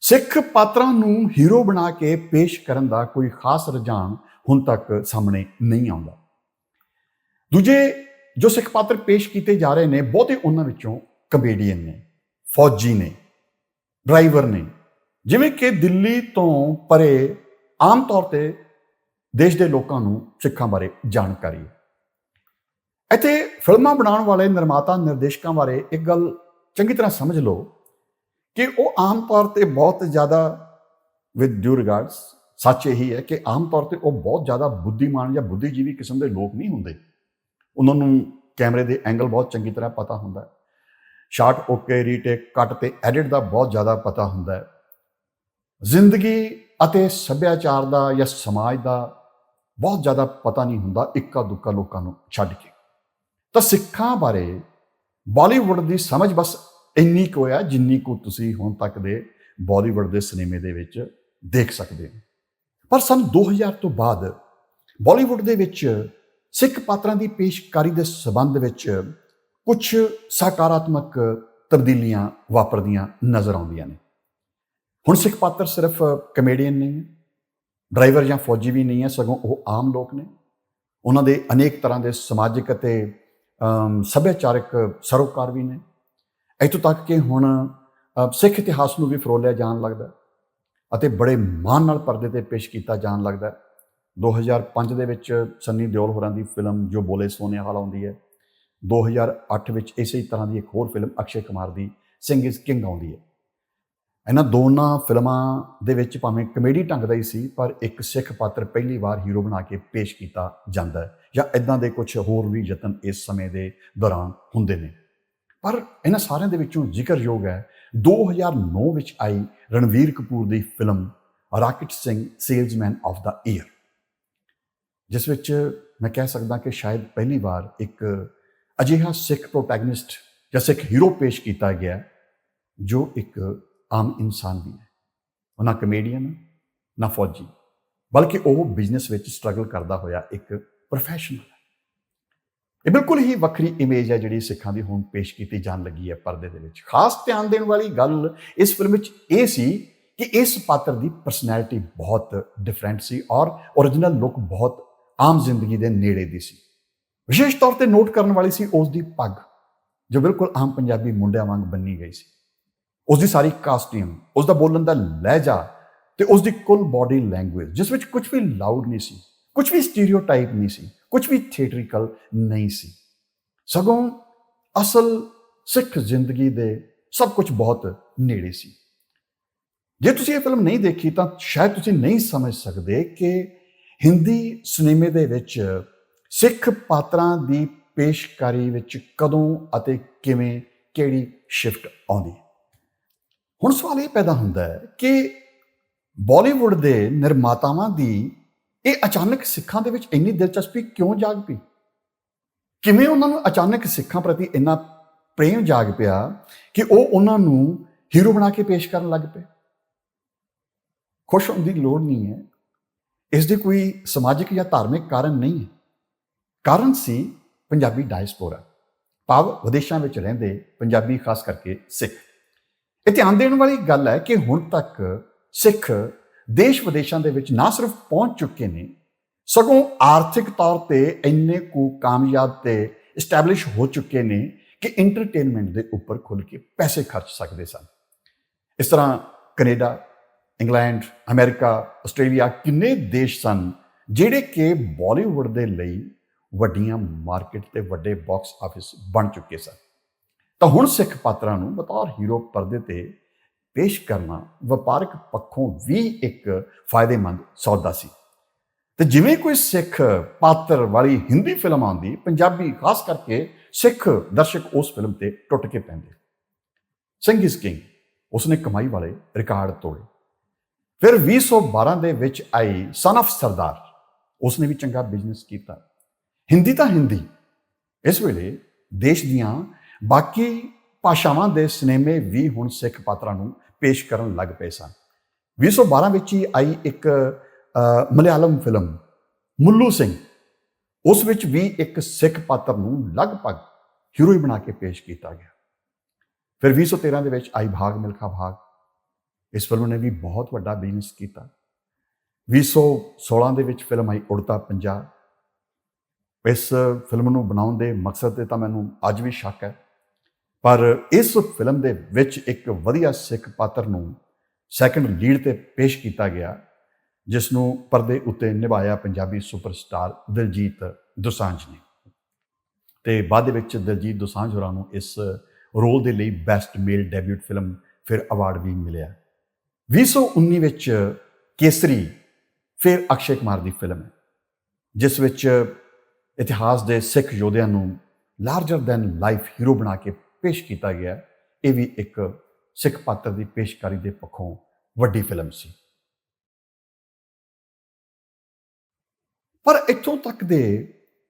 ਸਿੱਖ ਪਾਤਰਾਂ ਨੂੰ ਹੀਰੋ ਬਣਾ ਕੇ ਪੇਸ਼ ਕਰਨ ਦਾ ਕੋਈ ਖਾਸ ਰੁਝਾਨ ਹੁਣ ਤੱਕ ਸਾਹਮਣੇ ਨਹੀਂ ਆਉਂਦਾ। ਦੂਜੇ ਜੋ ਸਿੱਖ ਪਾਤਰ ਪੇਸ਼ ਕੀਤੇ ਜਾ ਰਹੇ ਨੇ, ਬਹੁਤੇ ਉਹਨਾਂ ਵਿੱਚੋਂ ਕਮੇਡੀਅਨ ਨੇ, ਫੌਜੀ ਨੇ ਡਰਾਈਵਰ ਨੇ ਜਿਵੇਂ ਕਿ ਦਿੱਲੀ ਤੋਂ ਪਰੇ ਆਮ ਤੌਰ ਤੇ ਦੇਸ਼ ਦੇ ਲੋਕਾਂ ਨੂੰ ਸਿੱਖਾਂ ਬਾਰੇ ਜਾਣਕਾਰੀ। ਹੈ ਇੱਥੇ ਫਿਲਮਾਂ ਬਣਾਉਣ ਵਾਲੇ ਨਿਰਮਾਤਾ, ਨਿਰਦੇਸ਼ਕਾਂ ਬਾਰੇ ਇੱਕ ਗੱਲ ਚੰਗੀ ਤਰ੍ਹਾਂ ਸਮਝ ਲਓ ਕਿ ਉਹ ਆਮ ਤੌਰ ਤੇ ਬਹੁਤ ਜ਼ਿਆਦਾ ਵਿਦ ਡਿਊ ਰਿਗਾਰਡਸ ਸੱਚ ਇਹੀ ਹੈ ਕਿ ਆਮ ਤੌਰ ਤੇ ਉਹ ਬਹੁਤ ਜ਼ਿਆਦਾ ਬੁੱਧੀਮਾਨ ਜਾਂ ਬੁੱਧੀਜੀਵੀ ਕਿਸਮ ਦੇ ਲੋਕ ਨਹੀਂ ਹੁੰਦੇ। ਉਹਨਾਂ ਨੂੰ ਕੈਮਰੇ ਦੇ ਐਂਗਲ ਬਹੁਤ ਚੰਗੀ ਤਰ੍ਹਾਂ ਪਤਾ ਹੁੰਦਾ ਹੈ। ਸ਼ਾਟ ਓਕੇ ਰੀਟੇਕ ਕੱਟ ਤੇ ਐਡਿਟ ਦਾ ਬਹੁਤ ਜ਼ਿਆਦਾ ਪਤਾ ਹੁੰਦਾ ਹੈ। ਜ਼ਿੰਦਗੀ ਅਤੇ ਸੱਭਿਆਚਾਰ ਦਾ ਜਾਂ ਸਮਾਜ ਦਾ ਬਹੁਤ ਜ਼ਿਆਦਾ ਪਤਾ ਨਹੀਂ ਹੁੰਦਾ ਇੱਕਾ ਦੁੱਕਾ ਲੋਕਾਂ ਨੂੰ ਛੱਡ ਕੇ। ਤਾਂ ਸਿੱਖਾਂ ਬਾਰੇ ਬਾਲੀਵੁੱਡ ਦੀ ਸਮਝ ਬਸ ਇੰਨੀ ਕੁ ਹੋਇਆ ਜਿੰਨੀ ਕੁ ਤੁਸੀਂ ਹੁਣ ਤੱਕ ਦੇ ਬਾਲੀਵੁੱਡ ਦੇ ਸਿਨੇਮੇ ਦੇ ਵਿੱਚ ਦੇਖ ਸਕਦੇ ਹੋ। ਪਰ ਸਨ 2000 ਤੋਂ ਬਾਅਦ ਬਾਲੀਵੁੱਡ ਦੇ ਵਿੱਚ ਸਿੱਖ ਪਾਤਰਾਂ ਦੀ ਪੇਸ਼ਕਾਰੀ ਦੇ ਸਬੰਧ ਵਿੱਚ ਕੁਝ ਸਕਾਰਾਤਮਕ ਤਬਦੀਲੀਆਂ ਵਾਪਰਦੀਆਂ ਨਜ਼ਰ ਆਉਂਦੀਆਂ ਨੇ। ਹੁਣ ਸਿੱਖ ਪਾਤਰ ਸਿਰਫ ਕਮੇਡੀਅਨ ਨਹੀਂ ਹੈ ਡਰਾਈਵਰ ਜਾਂ ਫੌਜੀ ਵੀ ਨਹੀਂ ਹੈ, ਸਗੋਂ ਉਹ ਆਮ ਲੋਕ ਨੇ। ਉਹਨਾਂ ਦੇ ਅਨੇਕ ਤਰ੍ਹਾਂ ਦੇ ਸਮਾਜਿਕ ਅਤੇ ਸੱਭਿਆਚਾਰਕ ਸਰੋਕਾਰ ਵੀ ਨੇ। ਇਤੋਂ ਤੱਕ ਕਿ ਹੁਣ ਸਿੱਖ ਇਤਿਹਾਸ ਨੂੰ ਵੀ ਫਰੋਲਿਆ ਜਾਣ ਲੱਗਦਾ ਅਤੇ ਬੜੇ ਮਾਣ ਨਾਲ ਪਰਦੇ ਤੇ ਪੇਸ਼ ਕੀਤਾ ਜਾਣ ਲੱਗਦਾ 2005 ਦੇ ਵਿੱਚ ਸੰਨੀ ਦਿਓਲ ਹੋਰਾਂ ਦੀ ਫਿਲਮ ਜੋ ਬੋਲੇ ਸੋਨੇ ਹਾਲ ਆਉਂਦੀ ਹੈ 2008 ਵਿੱਚ ਇਸੇ ਤਰ੍ਹਾਂ ਦੀ ਇੱਕ ਹੋਰ ਫਿਲਮ ਅਕਸ਼ੇ ਕੁਮਾਰ ਦੀ ਸਿੰਘ ਇਜ਼ ਕਿੰਗ ਆਉਂਦੀ ਹੈ। ਇਹਨਾਂ ਦੋਨਾਂ ਫਿਲਮਾਂ ਦੇ ਵਿੱਚ ਭਾਵੇਂ ਕਮੇਡੀ ਢੰਗ ਦਾ ਹੀ ਸੀ, ਪਰ ਇੱਕ ਸਿੱਖ ਪਾਤਰ ਪਹਿਲੀ ਵਾਰ ਹੀਰੋ ਬਣਾ ਕੇ ਪੇਸ਼ ਕੀਤਾ ਜਾਂਦਾ ਹੈ ਜਾਂ ਇਦਾਂ ਦੇ ਕੁਝ ਹੋਰ ਵੀ ਯਤਨ ਇਸ ਸਮੇਂ ਦੇ ਦੌਰਾਨ ਹੁੰਦੇ ਨੇ। ਪਰ ਇਹਨਾਂ ਸਾਰਿਆਂ ਦੇ ਵਿੱਚੋਂ ਜ਼ਿਕਰਯੋਗ ਹੈ 2009 ਵਿੱਚ ਆਈ ਰਣਵੀਰ ਕਪੂਰ ਦੀ film rocket Singh salesman of the year ਜਿਸ ਵਿੱਚ ਮੈਂ ਕਹਿ ਸਕਦਾ ਕਿ ਸ਼ਾਇਦ ਪਹਿਲੀ ਵਾਰ ਇੱਕ ਅਜਿਹਾ ਸਿੱਖ ਪ੍ਰੋਟੈਗਨਿਸਟ ਜਾਂ ਸਿੱਖ ਹੀਰੋ ਪੇਸ਼ ਕੀਤਾ ਗਿਆ ਜੋ ਇੱਕ ਆਮ ਇਨਸਾਨ ਵੀ ਹੈ। ਉਹ ਨਾ ਕਮੇਡੀਅਨ ਨਾ ਫੌਜੀ, ਬਲਕਿ ਉਹ ਬਿਜ਼ਨਸ ਵਿੱਚ ਸਟਰਗਲ ਕਰਦਾ ਹੋਇਆ ਇੱਕ ਪ੍ਰੋਫੈਸ਼ਨਲ ਹੈ। ਇਹ ਬਿਲਕੁਲ ਹੀ ਵੱਖਰੀ ਇਮੇਜ ਹੈ ਜਿਹੜੀ ਸਿੱਖਾਂ ਦੀ ਹੁਣ ਪੇਸ਼ ਕੀਤੀ ਜਾਣ ਲੱਗੀ ਹੈ ਪਰਦੇ ਦੇ ਵਿੱਚ। ਖਾਸ ਧਿਆਨ ਦੇਣ ਵਾਲੀ ਗੱਲ ਇਸ ਫਿਲਮ ਵਿੱਚ ਇਹ ਸੀ ਕਿ ਇਸ ਪਾਤਰ ਦੀ ਪਰਸਨੈਲਿਟੀ ਬਹੁਤ ਡਿਫਰੈਂਟ ਸੀ ਔਰ origignal ਲੁੱਕ ਬਹੁਤ ਆਮ ਜ਼ਿੰਦਗੀ ਦੇ ਨੇੜੇ ਦੀ ਸੀ। ਵਿਸ਼ੇਸ਼ ਤੌਰ ਤੇ ਨੋਟ ਕਰਨ ਵਾਲੀ ਸੀ ਉਸ ਦੀ ਪੱਗ, ਜੋ ਬਿਲਕੁਲ ਆਮ ਪੰਜਾਬੀ ਮੁੰਡਿਆਂ ਵਾਂਗ ਬੰਨੀ ਗਈ ਸੀ। ਉਸ ਦੀ ਸਾਰੀ ਕਾਸਟਿਊਮ ਉਸ ਦਾ ਬੋਲਣ ਦਾ ਲਹਿਜਾ ਤੇ ਉਸ ਦੀ ਕੁੱਲ ਬਾਡੀ ਲੈਂਗੁਏਜ ਜਿਸ ਵਿੱਚ ਕੁਝ ਵੀ ਲਾਊਡ ਨਹੀਂ ਸੀ ਕੁਝ ਵੀ ਸਟੀਰੀਓਟਾਈਪ ਨਹੀਂ ਸੀ ਕੁਝ ਵੀ ਥੀਏਟ੍ਰਿਕਲ ਨਹੀਂ ਸੀ। ਸਗੋਂ ਅਸਲ ਸਿੱਖ ਜ਼ਿੰਦਗੀ ਦੇ ਸਭ ਕੁਝ ਬਹੁਤ ਨੇੜੇ ਸੀ। ਜੇ ਤੁਸੀਂ ਇਹ ਫਿਲਮ ਨਹੀਂ ਦੇਖੀ ਤਾਂ ਸ਼ਾਇਦ ਤੁਸੀਂ ਨਹੀਂ ਸਮਝ ਸਕਦੇ ਕਿ ਹਿੰਦੀ ਸਿਨੇਮੇ ਦੇ ਵਿੱਚ ਸਿੱਖ ਪਾਤਰਾਂ ਦੀ ਪੇਸ਼ਕਾਰੀ ਵਿੱਚ ਕਦੋਂ ਅਤੇ ਕਿਵੇਂ ਕਿਹੜੀ ਸ਼ਿਫਟ ਆਉਂਦੀ ਹੁਣ ਸਵਾਲ ਇਹ ਪੈਦਾ ਹੁੰਦਾ ਹੈ ਕਿ ਬਾਲੀਵੁੱਡ ਦੇ ਨਿਰਮਾਤਾਵਾਂ ਦੀ ਇਹ ਅਚਾਨਕ ਸਿੱਖਾਂ ਦੇ ਵਿੱਚ ਇੰਨੀ ਦਿਲਚਸਪੀ ਕਿਉਂ ਜਾਗ ਪਈ? ਕਿਵੇਂ ਉਹਨਾਂ ਨੂੰ ਅਚਾਨਕ ਸਿੱਖਾਂ ਪ੍ਰਤੀ ਇੰਨਾ ਪ੍ਰੇਮ ਜਾਗ ਪਿਆ ਕਿ ਉਹ ਉਹਨਾਂ ਨੂੰ ਹੀਰੋ ਬਣਾ ਕੇ ਪੇਸ਼ ਕਰਨ ਲੱਗ ਪਏ? ਖੁਸ਼ ਹੋਣ ਦੀ ਲੋੜ ਨਹੀਂ ਹੈ। ਇਸ ਦੇ ਕੋਈ ਸਮਾਜਿਕ ਜਾਂ ਧਾਰਮਿਕ ਕਾਰਨ ਨਹੀਂ ਹੈ। ਕਾਰਨ ਸੀ ਪੰਜਾਬੀ ਡਾਇਸਪੋਰਾ। ਭਾਵ ਵਿਦੇਸ਼ਾਂ ਵਿੱਚ ਰਹਿੰਦੇ ਪੰਜਾਬੀ, ਖਾਸ ਕਰਕੇ ਸਿੱਖ। ਇਹ ਧਿਆਨ ਦੇਣ ਵਾਲੀ ਗੱਲ ਹੈ ਕਿ ਹੁਣ ਤੱਕ ਸਿੱਖ ਦੇਸ਼ ਵਿਦੇਸ਼ਾਂ ਦੇ ਵਿੱਚ ਨਾ ਸਿਰਫ ਪਹੁੰਚ ਚੁੱਕੇ ਨੇ, ਸਗੋਂ ਆਰਥਿਕ ਤੌਰ ਤੇ ਇੰਨੇ ਕੁ ਕਾਮਯਾਬ ਤੇ ਐਸਟੈਬਲਿਸ਼ ਹੋ ਚੁੱਕੇ ਨੇ ਕਿ ਐਂਟਰਟੇਨਮੈਂਟ ਦੇ ਉੱਪਰ ਖੁੱਲ ਕੇ ਪੈਸੇ ਖਰਚ ਸਕਦੇ ਸਨ। ਇਸ ਤਰ੍ਹਾਂ ਕੈਨੇਡਾ, ਇੰਗਲੈਂਡ, ਅਮਰੀਕਾ, ਆਸਟ੍ਰੇਲੀਆ ਕਿੰਨੇ ਦੇਸ਼ ਸਨ ਜਿਹੜੇ ਕਿ ਬਾਲੀਵੁੱਡ ਦੇ ਲਈ ਵੱਡੀਆਂ ਮਾਰਕੀਟ ਤੇ ਵੱਡੇ ਬਾਕਸ ਆਫਿਸ ਬਣ ਚੁੱਕੇ ਸਨ। ਤਾਂ ਹੁਣ ਸਿੱਖ ਪਾਤਰਾਂ ਨੂੰ ਬਤੌਰ ਹੀਰੋ ਪਰਦੇ ਤੇ ਪੇਸ਼ ਕਰਨਾ ਵਪਾਰਕ ਪੱਖੋਂ ਵੀ ਇੱਕ ਫਾਇਦੇਮੰਦ ਸੌਦਾ ਸੀ। ਤੇ ਜਿਵੇਂ ਕੋਈ ਸਿੱਖ ਪਾਤਰ ਵਾਲੀ ਹਿੰਦੀ ਫਿਲਮ ਆਉਂਦੀ, ਪੰਜਾਬੀ ਖਾਸ ਕਰਕੇ ਸਿੱਖ ਦਰਸ਼ਕ ਉਸ ਫਿਲਮ ਤੇ ਟੁੱਟ ਕੇ ਪੈਂਦੇ। ਸਿੰਘ ਇਸ ਕਿੰਗ ਉਸਨੇ ਕਮਾਈ ਵਾਲੇ ਰਿਕਾਰਡ ਤੋੜੇ। ਫਿਰ 2012 ਦੇ ਵਿੱਚ ਆਈ ਸਨ ਆਫ ਸਰਦਾਰ ਉਸਨੇ ਵੀ ਚੰਗਾ ਬਿਜ਼ਨਸ ਕੀਤਾ। ਹਿੰਦੀ ਤਾਂ ਹਿੰਦੀ। ਇਸ ਵੇਲੇ ਦੇਸ਼ ਦੀਆਂ ਬਾਕੀ ਭਾਸ਼ਾਵਾਂ ਦੇ ਸਿਨੇਮੇ ਵੀ ਹੁਣ ਸਿੱਖ ਪਾਤਰਾਂ ਨੂੰ ਪੇਸ਼ ਕਰਨ ਲੱਗ ਪਏ ਸਨ। 2012 ਵਿੱਚ ਹੀ ਆਈ ਇੱਕ ਮਲਿਆਲਮ ਫਿਲਮ, ਮੁੱਲੂ ਸਿੰਘ। ਉਸ ਵਿੱਚ ਵੀ ਇੱਕ ਸਿੱਖ ਪਾਤਰ ਨੂੰ ਲਗਭਗ ਹੀਰੋਈ ਬਣਾ ਕੇ ਪੇਸ਼ ਕੀਤਾ ਗਿਆ। ਫਿਰ 2013 ਦੇ ਵਿੱਚ ਆਈ ਭਾਗ, ਮਿਲਖਾ ਭਾਗ। ਇਸ ਫਿਲਮ ਨੇ ਵੀ ਬਹੁਤ ਵੱਡਾ ਬਿਜ਼ਨਸ ਕੀਤਾ। 2016 ਦੇ ਵਿੱਚ ਫਿਲਮ ਆਈ ਉੜਤਾ ਪੰਜਾਬ ਇਸ ਫਿਲਮ ਨੂੰ ਬਣਾਉਣ ਦੇ ਮਕਸਦ ਤੇ ਤਾਂ ਮੈਨੂੰ ਅੱਜ ਵੀ ਸ਼ੱਕ ਹੈ। ਪਰ ਇਸ ਫਿਲਮ ਦੇ ਵਿੱਚ ਇੱਕ ਵਧੀਆ ਸਿੱਖ ਪਾਤਰ ਨੂੰ ਸੈਕੰਡ ਲੀਡ ਤੇ ਪੇਸ਼ ਕੀਤਾ ਗਿਆ ਜਿਸ ਨੂੰ ਪਰਦੇ ਉੱਤੇ ਨਿਭਾਇਆ ਪੰਜਾਬੀ ਸੁਪਰਸਟਾਰ ਦਿਲਜੀਤ ਦੋਸਾਂਝ ਨੇ। ਤੇ ਬਾਅਦ ਦੇ ਵਿੱਚ ਦਿਲਜੀਤ ਦੋਸਾਂਝ ਹੋਰਾਂ ਨੂੰ ਇਸ ਰੋਲ ਦੇ ਲਈ ਬੈਸਟ ਮੇਲ ਡੈਬਿਊਟ ਫਿਲਮ ਫਿਰ ਅਵਾਰਡ ਵੀ ਮਿਲਿਆ। 2019 ਵਿੱਚ ਕੇਸਰੀ ਫਿਰ ਅਕਸ਼ੇ ਕੁਮਾਰ ਦੀ ਫਿਲਮ ਹੈ ਜਿਸ ਵਿੱਚ ਇਤਿਹਾਸ ਦੇ ਸਿੱਖ ਯੋਧਿਆਂ ਨੂੰ ਲਾਰਜਰ ਦੈਨ ਲਾਈਫ ਹੀਰੋ ਬਣਾ ਕੇ ਪੇਸ਼ ਕੀਤਾ ਗਿਆ ਇਹ ਵੀ ਇੱਕ ਸਿੱਖ ਪਾਤਰ ਦੀ ਪੇਸ਼ਕਾਰੀ ਦੇ ਪੱਖੋਂ ਵੱਡੀ ਫਿਲਮ ਸੀ। ਪਰ ਇੱਥੋਂ ਤੱਕ ਦੇ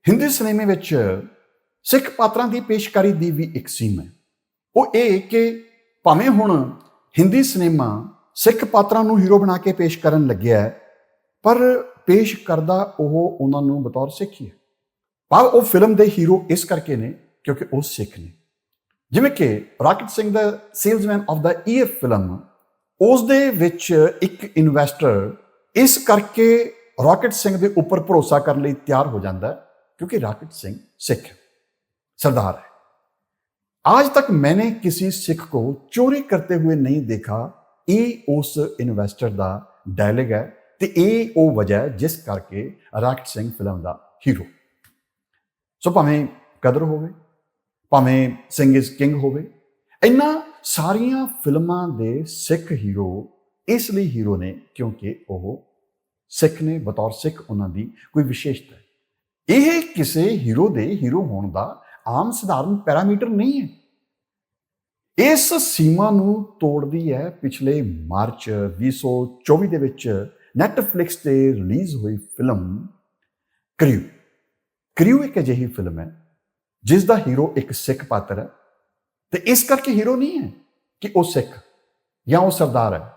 ਹਿੰਦੀ ਸਿਨੇਮੇ ਵਿੱਚ ਸਿੱਖ ਪਾਤਰਾਂ ਦੀ ਪੇਸ਼ਕਾਰੀ ਦੀ ਵੀ ਇੱਕ ਸੀਮਾ ਹੈ। ਉਹ ਇਹ ਕਿ ਭਾਵੇਂ ਹੁਣ ਹਿੰਦੀ ਸਿਨੇਮਾ ਸਿੱਖ ਪਾਤਰਾਂ ਨੂੰ ਹੀਰੋ ਬਣਾ ਕੇ ਪੇਸ਼ ਕਰਨ ਲੱਗਿਆ ਹੈ, ਪਰ ਪੇਸ਼ ਕਰਦਾ ਉਹ ਉਹਨਾਂ ਨੂੰ ਬਤੌਰ ਸਿੱਖ ਹੀ ਹੈ। ਪਰ ਉਹ ਫਿਲਮ ਦੇ ਹੀਰੋ ਇਸ ਕਰਕੇ ਨੇ ਕਿਉਂਕਿ ਉਹ ਸਿੱਖ ਨੇ। ਜਿਵੇਂ ਕਿ rocket Singh the salesman of the year film ਉਸ ਦੇ ਵਿੱਚ ਇੱਕ ਇਨਵੈਸਟਰ ਇਸ ਕਰਕੇ ਰਾਕਟ ਸਿੰਘ ਦੇ ਉੱਪਰ ਭਰੋਸਾ ਕਰਨ ਲਈ ਤਿਆਰ ਹੋ ਜਾਂਦਾ ਹੈ क्योंकि राकेट सिंह सिख है सरदार है आज तक मैंने किसी सिख को चोरी करते हुए नहीं देखा ਇਹ ਉਸ ਇਨਵੈਸਟਰ ਦਾ ਡਾਇਲੌਗ ਹੈ ਤੇ ਇਹ ਉਹ ਵਜ੍ਹਾ ਹੈ ਜਿਸ ਕਰਕੇ ਰਾਕਟ ਸਿੰਘ ਫਿਲਮ ਦਾ ਹੀਰੋ ਸੋ ਭਾਵੇਂ ਕਦਰ ਹੋਵੇ ਭਾਵੇਂ ਸਿੰਘ ਇਜ਼ ਕਿੰਗ ਹੋਵੇ। ਇੰਨਾ ਸਾਰੀਆਂ ਫਿਲਮਾਂ ਦੇ ਸਿੱਖ ਹੀਰੋ ਇਸ ਲਈ ਹੀਰੋ ਨੇ ਕਿਉਂਕਿ ਉਹ ਸਿੱਖ ਨੇ, ਬਤੌਰ ਸਿੱਖ ਉਹਨਾਂ ਦੀ ਕੋਈ ਵਿਸ਼ੇਸ਼ਤਾ ਹੈ। ਇਹ ਕਿਸੇ ਹੀਰੋ ਦੇ ਹੀਰੋ ਹੋਣ ਦਾ ਆਮ ਸਧਾਰਨ ਪੈਰਾਮੀਟਰ ਨਹੀਂ ਹੈ। ਇਸ ਸੀਮਾ ਨੂੰ ਤੋੜਦੀ ਹੈ ਪਿਛਲੇ ਮਾਰਚ 2024 ਦੇ ਵਿੱਚ ਨੈਟਫਲਿਕਸ ਤੇ ਰਿਲੀਜ਼ ਹੋਈ ਫਿਲਮ ਕ੍ਰਿਊ। ਕ੍ਰਿਊ ਇੱਕ ਅਜਿਹੀ ਫਿਲਮ ਹੈ ਜਿਸ ਦਾ ਹੀਰੋ ਇੱਕ ਸਿੱਖ ਪਾਤਰ ਹੈ, ਤੇ ਇਸ ਕਰਕੇ ਹੀਰੋ ਨਹੀਂ ਹੈ ਕਿ ਉਹ ਸਿੱਖ ਜਾਂ ਉਹ ਸਰਦਾਰ ਹੈ,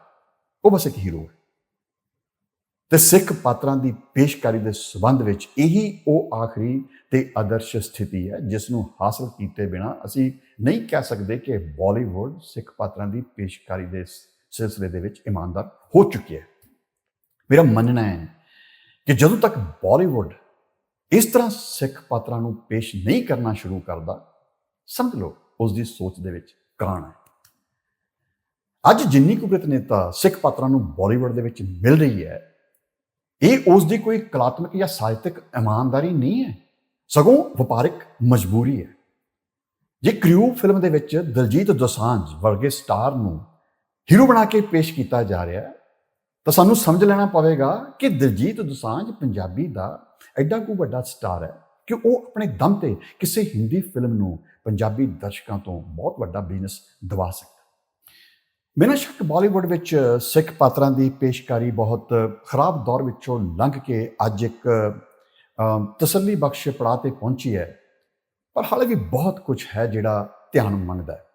ਉਹ ਬਸ ਇੱਕ ਹੀਰੋ ਹੈ। ਤੇ ਸਿੱਖ ਪਾਤਰਾਂ ਦੀ ਪੇਸ਼ਕਾਰੀ ਦੇ ਸਬੰਧ ਵਿੱਚ ਇਹੀ ਉਹ ਆਖਰੀ ਤੇ ਆਦਰਸ਼ ਸਥਿਤੀ ਹੈ ਜਿਸ ਨੂੰ ਹਾਸਲ ਕੀਤੇ ਬਿਨਾ ਅਸੀਂ ਨਹੀਂ ਕਹਿ ਸਕਦੇ ਕਿ ਬਾਲੀਵੁੱਡ ਸਿੱਖ ਪਾਤਰਾਂ ਦੀ ਪੇਸ਼ਕਾਰੀ ਦੇ ਸਿਲਸਿਲੇ ਦੇ ਵਿੱਚ ਇਮਾਨਦਾਰ ਹੋ ਚੁੱਕੀ ਹੈ। ਮੇਰਾ ਮੰਨਣਾ ਹੈ ਕਿ ਜਦੋਂ ਤੱਕ ਬਾਲੀਵੁੱਡ ਇਸ ਤਰ੍ਹਾਂ ਸਿੱਖ ਪਾਤਰਾਂ ਨੂੰ ਪੇਸ਼ ਨਹੀਂ ਕਰਨਾ ਸ਼ੁਰੂ ਕਰਦਾ, ਸਮਝ ਲਓ ਉਸ ਦੀ ਸੋਚ ਦੇ ਵਿੱਚ ਕਾਣ ਹੈ। ਅੱਜ ਜਿੰਨੀ ਕੁ ਨੇਤਾ ਸਿੱਖ ਪਾਤਰਾਂ ਨੂੰ ਬਾਲੀਵੁੱਡ ਦੇ ਵਿੱਚ ਮਿਲ ਰਹੀ ਹੈ। ਇਹ ਉਸ ਦੀ ਕੋਈ ਕਲਾਤਮਕ ਜਾਂ ਸਾਹਿਤਕ ਇਮਾਨਦਾਰੀ ਨਹੀਂ ਹੈ, ਸਗੋਂ ਵਪਾਰਿਕ ਮਜਬੂਰੀ ਹੈ। ਜੇ ਕ੍ਰਿਊ ਫਿਲਮ ਦੇ ਵਿੱਚ ਦਲਜੀਤ ਦੋਸਾਂਝ ਵਰਗੇ ਸਟਾਰ ਨੂੰ ਹੀਰੋ ਬਣਾ ਕੇ ਪੇਸ਼ ਕੀਤਾ ਜਾ ਰਿਹਾ ਤਾਂ ਸਾਨੂੰ ਸਮਝ ਲੈਣਾ ਪਵੇਗਾ ਕਿ ਦਲਜੀਤ ਦੋਸਾਂਝ ਪੰਜਾਬੀ ਦਾ ਐਡਾ ਕੋ ਵੱਡਾ ਸਟਾਰ ਹੈ ਕਿ ਉਹ ਆਪਣੇ ਦਮ ਤੇ ਕਿਸੇ ਹਿੰਦੀ ਫਿਲਮ ਨੂੰ ਪੰਜਾਬੀ ਦਰਸ਼ਕਾਂ ਤੋਂ ਬਹੁਤ ਵੱਡਾ ਬਿਜ਼ਨਸ ਦਿਵਾ ਸਕਦਾ ਬਿਨਾਂ ਸ਼ੱਕ ਬਾਲੀਵੁੱਡ ਵਿੱਚ ਸਿੱਖ ਪਾਤਰਾਂ ਦੀ ਪੇਸ਼ਕਾਰੀ ਬਹੁਤ ਖਰਾਬ ਦੌਰ ਵਿੱਚੋਂ ਲੰਘ ਕੇ ਅੱਜ ਇੱਕ ਤਸੱਲੀ ਬਖਸ਼ ਪੜਾਅ ਤੇ ਪਹੁੰਚੀ ਹੈ। ਪਰ ਹਾਲੇ ਵੀ ਬਹੁਤ ਕੁਝ ਹੈ ਜਿਹੜਾ ਧਿਆਨ ਮੰਗਦਾ ਹੈ।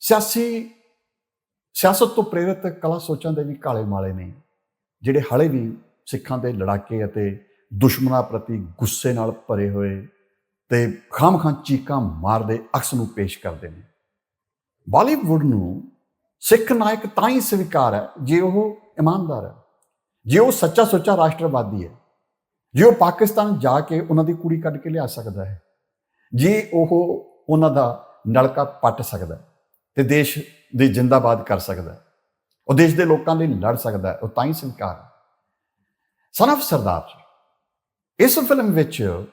ਸਿਆਸੀ, ਸਿਆਸਤ ਤੋਂ ਪ੍ਰੇਰਿਤ ਕਲਾ ਸੋਚਾਂ ਦੇ ਵੀ ਕਾਲੇ ਮਾਲੇ ਨੇ, ਜਿਹੜੇ ਹਾਲੇ ਵੀ ਸਿੱਖਾਂ ਦੇ ਲੜਾਕੇ ਅਤੇ ਦੁਸ਼ਮਣਾਂ ਪ੍ਰਤੀ ਗੁੱਸੇ ਨਾਲ ਭਰੇ ਹੋਏ ਤੇ ਖਾਮਖਾਂ ਚੀਕਾਂ ਮਾਰਦੇ ਅਕਸ ਨੂੰ ਪੇਸ਼ ਕਰਦੇ ਨੇ। ਬਾਲੀਵੁੱਡ ਨੂੰ ਸਿੱਖ ਨਾਇਕ ਤਾਂ ਹੀ ਸਵੀਕਾਰ ਹੈ ਜੇ ਉਹ ਇਮਾਨਦਾਰ ਹੈ, ਜੇ ਉਹ ਸੱਚਾ ਸੁੱਚਾ ਰਾਸ਼ਟਰਵਾਦੀ ਹੈ, ਜੇ ਉਹ ਪਾਕਿਸਤਾਨ ਜਾ ਕੇ ਉਹਨਾਂ ਦੀ ਕੁੜੀ ਕੱਢ ਕੇ ਲਿਆ ਸਕਦਾ ਹੈ, ਜੇ ਉਹ ਉਹਨਾਂ ਦਾ ਨਲਕਾ ਪੱਟ ਸਕਦਾ ਹੈ ਤੇ ਦੇਸ਼ ਦੀ ਜਿੰਦਾਬਾਦ ਕਰ ਸਕਦਾ ਹੈ, ਉਹ ਦੇਸ਼ ਦੇ ਲੋਕਾਂ ਲਈ ਲੜ ਸਕਦਾ ਹੈ, ਉਹ ਤਾਂ ਹੀ ਸਵੀਕਾਰ ਹੈ। ਸਨ of ਸਰਦਾਰ ਇਸ ਫਿਲਮ ਵਿੱਚ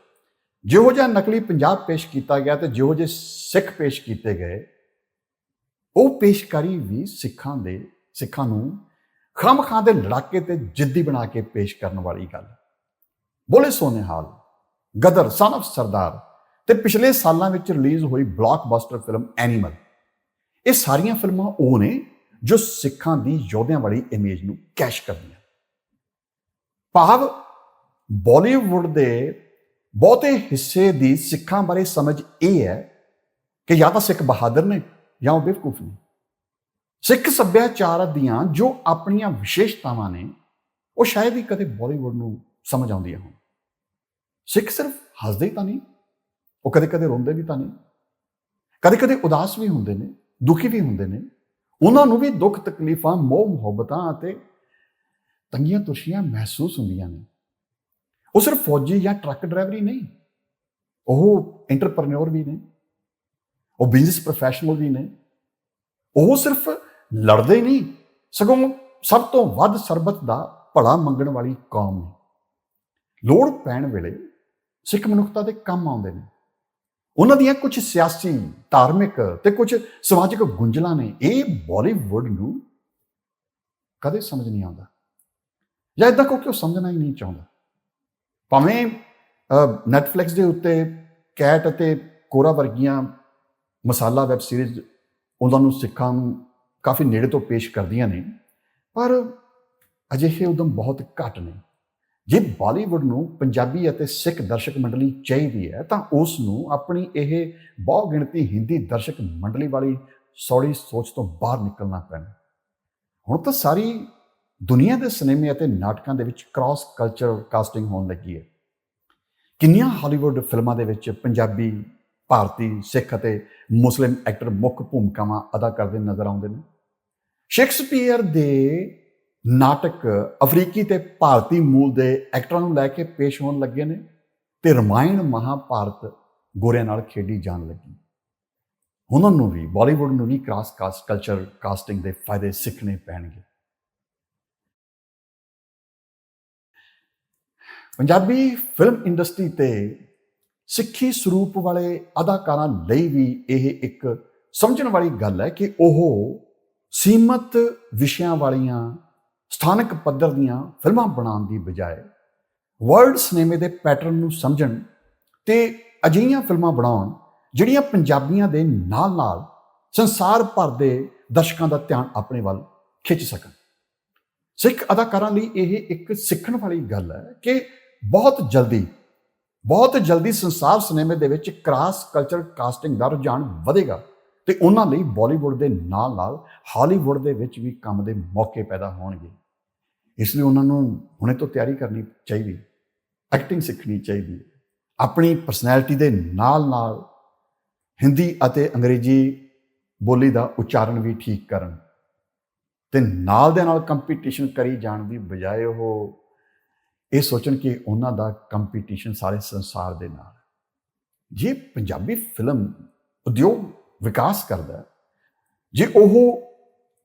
ਜਿਹੋ ਜਿਹਾ ਨਕਲੀ ਪੰਜਾਬ ਪੇਸ਼ ਕੀਤਾ ਗਿਆ ਤੇ ਜਿਹੋ ਜਿਹੇ ਸਿੱਖ ਪੇਸ਼ ਕੀਤੇ ਗਏ, ਉਹ ਪੇਸ਼ਕਾਰੀ ਵੀ ਸਿੱਖਾਂ ਦੇ, ਸਿੱਖਾਂ ਨੂੰ ਖਾਮਖਾਂ ਦੇ ਲੜਾਕੇ ਤੇ ਜਿੱਦੀ ਬਣਾ ਕੇ ਪੇਸ਼ ਕਰਨ ਵਾਲੀ ਗੱਲ। ਬੋਲੇ ਸੋਨੇਹਾਲ ਗਦਰ ਸਨ of ਸਰਦਾਰ ਤੇ ਪਿਛਲੇ ਸਾਲਾਂ ਵਿੱਚ ਰਿਲੀਜ਼ ਹੋਈ ਬਲਾਕਬਸਟਰ ਫਿਲਮ ਐਨੀਮਲ ਇਹ ਸਾਰੀਆਂ ਫਿਲਮਾਂ ਉਹ ਨੇ ਜੋ ਸਿੱਖਾਂ ਦੀ ਯੋਧਿਆਂ ਵਾਲੀ ਇਮੇਜ ਨੂੰ ਕੈਸ਼ ਕਰਦੀਆਂ। ਭਾਵ ਬਾਲੀਵੁੱਡ ਦੇ ਬਹੁਤੇ ਹਿੱਸੇ ਦੀ ਸਿੱਖਾਂ ਬਾਰੇ ਸਮਝ ਇਹ ਹੈ ਕਿ ਜਾਂ ਤਾਂ ਸਿੱਖ ਬਹਾਦਰ ਨੇ ਜਾਂ ਉਹ ਬੇਵਕੂਫ ਨੇ। ਸਿੱਖ ਸੱਭਿਆਚਾਰ ਦੀਆਂ ਜੋ ਆਪਣੀਆਂ ਵਿਸ਼ੇਸ਼ਤਾਵਾਂ ਨੇ, ਉਹ ਸ਼ਾਇਦ ਹੀ ਕਦੇ ਬਾਲੀਵੁੱਡ ਨੂੰ ਸਮਝ ਆਉਂਦੀਆਂ ਹੋਣ। ਸਿੱਖ ਸਿਰਫ ਹੱਸਦੇ ਹੀ ਤਾਂ ਨਹੀਂ, ਉਹ ਕਦੇ-ਕਦੇ ਰੋਂਦੇ ਵੀ ਤਾਂ ਨਹੀਂ ਕਦੇ-ਕਦੇ ਉਦਾਸ ਵੀ ਹੁੰਦੇ ਨੇ, ਦੁਖੀ ਵੀ ਹੁੰਦੇ ਨੇ। ਉਹਨਾਂ ਨੂੰ ਵੀ ਦੁੱਖ ਤਕਲੀਫਾਂ, ਮੋਹ ਮੁਹੱਬਤਾਂ ਅਤੇ ਤੰਗੀਆਂ ਤੁਸ਼ੀਆਂ ਮਹਿਸੂਸ ਹੁੰਦੀਆਂ ਨੇ। ਉਹ ਸਿਰਫ ਫੌਜੀ ਜਾਂ ਟਰੱਕ ਡਰਾਈਵਰ ਹੀ ਨਹੀਂ, ਉਹ ਐਂਟਰਪ੍ਰੈਨਿਓਰ ਵੀ ਨੇ ਉਹ ਬਿਜ਼ਨਸ ਪ੍ਰੋਫੈਸ਼ਨਲ ਵੀ ਨੇ ਉਹ ਸਿਰਫ ਲੜਦੇ ਨਹੀਂ, ਸਗੋਂ ਸਭ ਤੋਂ ਵੱਧ ਸਰਬਤ ਦਾ ਭਲਾ ਮੰਗਣ ਵਾਲੀ ਕੌਮ ਨੇ। ਲੋੜ ਪੈਣ ਵੇਲੇ ਸਿੱਖ ਮਨੁੱਖਤਾ ਦੇ ਕੰਮ ਆਉਂਦੇ ਨੇ। ਉਹਨਾਂ ਦੀਆਂ ਕੁਝ ਸਿਆਸੀ, ਧਾਰਮਿਕ ਤੇ ਕੁਝ ਸਮਾਜਿਕ ਗੁੰਝਲਾਂ ਨੇ, ਇਹ ਬਾਲੀਵੁੱਡ ਨੂੰ ਕਦੇ ਸਮਝ ਨਹੀਂ ਆਉਂਦਾ ਜਾਂ ਇਦਾਂ ਕਿਉਂਕਿ ਉਹ ਸਮਝਣਾ ਹੀ ਨਹੀਂ ਚਾਹੁੰਦਾ। ਭਾਵੇਂ ਨੈਟਫਲਿਕਸ ਦੇ ਉੱਤੇ ਕੈਟ ਅਤੇ ਕੋਰਾ ਵਰਗੀਆਂ ਮਸਾਲਾ ਵੈਬ ਸੀਰੀਜ਼ ਉਹਨਾਂ ਨੂੰ ਸਿੱਖਾਂ ਨੂੰ ਕਾਫੀ ਨੇੜੇ ਤੋਂ ਪੇਸ਼ ਕਰਦੀਆਂ ਨੇ, ਪਰ ਅਜਿਹੇ ਉਦਮ ਬਹੁਤ ਘੱਟ ਨੇ। ਜੇ ਬਾਲੀਵੁੱਡ ਨੂੰ ਪੰਜਾਬੀ ਅਤੇ ਸਿੱਖ ਦਰਸ਼ਕ ਮੰਡਲੀ ਚਾਹੀਦੀ ਹੈ, ਤਾਂ ਉਸ ਨੂੰ ਆਪਣੀ ਇਹ ਬਹੁ ਗਿਣਤੀ ਹਿੰਦੀ ਦਰਸ਼ਕ ਮੰਡਲੀ ਵਾਲੀ ਸੌੜੀ ਸੋਚ ਤੋਂ ਬਾਹਰ ਨਿਕਲਣਾ ਪੈਣਾ। ਹੁਣ ਤਾਂ ਸਾਰੀ ਦੁਨੀਆ ਦੇ ਸਿਨੇਮੇ ਅਤੇ ਨਾਟਕਾਂ ਦੇ ਵਿੱਚ ਕ੍ਰਾਸ ਕਲਚਰ ਕਾਸਟਿੰਗ ਹੋਣ ਲੱਗੀ ਹੈ। ਕਿੰਨੀਆਂ ਹਾਲੀਵੁੱਡ ਫਿਲਮਾਂ ਦੇ ਵਿੱਚ ਪੰਜਾਬੀ, ਭਾਰਤੀ, ਸਿੱਖ ਅਤੇ ਮੁਸਲਿਮ ਐਕਟਰ ਮੁੱਖ ਭੂਮਿਕਾਵਾਂ ਅਦਾ ਕਰਦੇ ਨਜ਼ਰ ਆਉਂਦੇ ਨੇ। ਸ਼ੇਕਸਪੀਅਰ ਦੇ ਨਾਟਕ ਅਫਰੀਕੀ ਤੇ ਭਾਰਤੀ ਮੂਲ ਦੇ ਐਕਟਰਾਂ ਨੂੰ ਲੈ ਕੇ ਪੇਸ਼ ਹੋਣ ਲੱਗੇ ਨੇ ਤੇ ਰਮਾਇਣ ਮਹਾਭਾਰਤ ਗੋਰਿਆਂ ਨਾਲ ਖੇਡੀ ਜਾਣ ਲੱਗੀ। ਉਹਨਾਂ ਨੂੰ ਵੀ ਬਾਲੀਵੁੱਡ ਨੂੰ ਵੀ ਕ੍ਰਾਸ ਕਾਸਟ ਕਲਚਰ ਕਾਸਟਿੰਗ ਦੇ ਫਾਇਦੇ ਸਿੱਖਣੇ ਪੈਣਗੇ। ਪੰਜਾਬੀ ਫਿਲਮ ਇੰਡਸਟਰੀ ਤੇ ਸਿੱਖੀ ਸਰੂਪ ਵਾਲੇ ਅਦਾਕਾਰਾਂ ਲਈ ਵੀ ਇਹ ਇੱਕ ਸਮਝਣ ਵਾਲੀ ਗੱਲ ਹੈ ਕਿ ਉਹ ਸੀਮਤ ਵਿਸ਼ਿਆਂ ਵਾਲੀਆਂ ਸਥਾਨਕ ਪੱਧਰ ਦੀਆਂ ਫਿਲਮਾਂ ਬਣਾਉਣ ਦੀ ਬਜਾਏ ਵਰਲਡ ਸਿਨੇਮੇ ਦੇ ਪੈਟਰਨ ਨੂੰ ਸਮਝਣ ਤੇ ਅਜਿਹੀਆਂ ਫਿਲਮਾਂ ਬਣਾਉਣ ਜਿਹੜੀਆਂ ਪੰਜਾਬੀਆਂ ਦੇ ਨਾਲ-ਨਾਲ ਸੰਸਾਰ ਭਰ ਦੇ ਦਰਸ਼ਕਾਂ ਦਾ ਧਿਆਨ ਆਪਣੇ ਵੱਲ ਖਿੱਚ ਸਕਣ। ਸਿੱਖ ਅਦਾਕਾਰਾਂ ਲਈ ਇਹ ਇੱਕ ਸਿੱਖਣ ਵਾਲੀ ਗੱਲ ਹੈ ਕਿ ਬਹੁਤ ਜਲਦੀ ਬਹੁਤ ਜਲਦੀ ਸੰਸਾਰ ਸਿਨੇਮੇ ਦੇ ਵਿੱਚ ਕ੍ਰਾਸ ਕਲਚਰ ਕਾਸਟਿੰਗ ਦਾ ਰੁਝਾਨ ਵਧੇਗਾ ਤੇ ਉਹਨਾਂ ਲਈ ਬਾਲੀਵੁੱਡ ਦੇ ਨਾਲ-ਨਾਲ ਹਾਲੀਵੁੱਡ ਦੇ ਵਿੱਚ ਵੀ ਕੰਮ ਦੇ ਮੌਕੇ ਪੈਦਾ ਹੋਣਗੇ। ਇਸ ਲਈ ਉਹਨਾਂ ਨੂੰ ਹੁਣੇ ਤੋਂ ਤਿਆਰੀ ਕਰਨੀ ਚਾਹੀਦੀ ਐਕਟਿੰਗ ਸਿੱਖਣੀ ਚਾਹੀਦੀ। ਆਪਣੀ ਪਰਸਨੈਲਿਟੀ ਦੇ ਨਾਲ-ਨਾਲ ਹਿੰਦੀ ਅਤੇ ਅੰਗਰੇਜ਼ੀ ਬੋਲੀ ਦਾ ਉਚਾਰਨ ਵੀ ਠੀਕ ਕਰਨ ਤੇ ਨਾਲ ਦੇ ਨਾਲ ਕੰਪੀਟੀਸ਼ਨ ਕਰੀ ਜਾਣ ਦੀ ਬਜਾਏ ਉਹ ਇਹ ਸੋਚਣ ਕਿ ਉਹਨਾਂ ਦਾ ਕੰਪੀਟੀਸ਼ਨ ਸਾਰੇ ਸੰਸਾਰ ਦੇ ਨਾਲ ਜੇ ਪੰਜਾਬੀ ਫਿਲਮ ਉਦਯੋਗ ਵਿਕਾਸ ਕਰਦਾ ਜੇ ਉਹ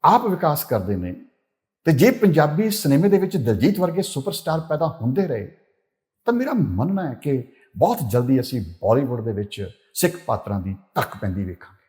ਆਪ ਵਿਕਾਸ ਕਰਦੇ ਨੇ, ਤੇ ਜੇ ਪੰਜਾਬੀ ਸਿਨੇਮੇ ਦੇ ਵਿੱਚ ਦਲਜੀਤ ਵਰਗੇ ਸੁਪਰਸਟਾਰ ਪੈਦਾ ਹੁੰਦੇ ਰਹੇ, ਤਾਂ ਮੇਰਾ ਮੰਨਣਾ ਹੈ ਕਿ ਬਹੁਤ ਜਲਦੀ ਅਸੀਂ ਬਾਲੀਵੁੱਡ ਦੇ ਵਿੱਚ ਸਿੱਖ ਪਾਤਰਾਂ ਦੀ ਤੱਕ ਪੈਂਦੀ ਵੇਖਾਂਗੇ।